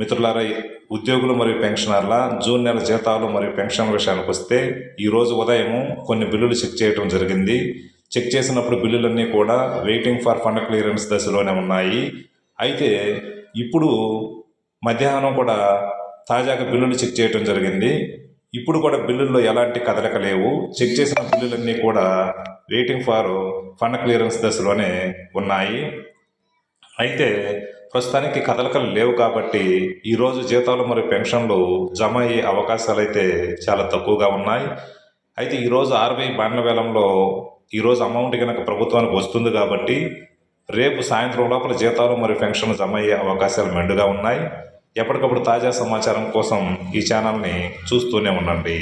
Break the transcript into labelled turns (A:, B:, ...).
A: మిత్రులారా ఉద్యోగులు మరియు పెన్షనర్ల జూన్ నెల జీతాలు మరియు పెన్షన్ల విషయానికి వస్తే ఈరోజు ఉదయం కొన్ని బిల్లులు చెక్ చేయడం జరిగింది. చెక్ చేసినప్పుడు బిల్లులన్నీ కూడా వెయిటింగ్ ఫర్ ఫండ్ క్లియరెన్స్ దశలోనే ఉన్నాయి. అయితే ఇప్పుడు మధ్యాహ్నం కూడా తాజాగా బిల్లులు చెక్ చేయడం జరిగింది. ఇప్పుడు కూడా బిల్లుల్లో ఎలాంటి కదలిక లేవు. చెక్ చేసిన బిల్లులన్నీ కూడా వెయిటింగ్ ఫర్ ఫండ్ క్లియరెన్స్ దశలోనే ఉన్నాయి. అయితే ప్రస్తుతానికి కదలికలు లేవు కాబట్టి ఈరోజు జీతాలు మరియు పెన్షన్లు జమ అయ్యే అవకాశాలు అయితే చాలా తక్కువగా ఉన్నాయి. అయితే ఈరోజు ఆర్బీఐ బాండ్ల వేలంలో ఈరోజు అమౌంట్ కనుక ప్రభుత్వానికి వస్తుంది కాబట్టి రేపు సాయంత్రం లోపల జీతాలు మరియు పెన్షన్లు జమ అయ్యే అవకాశాలు మెండుగా ఉన్నాయి. ఎప్పటికప్పుడు తాజా సమాచారం కోసం ఈ ఛానల్ని చూస్తూనే ఉండండి.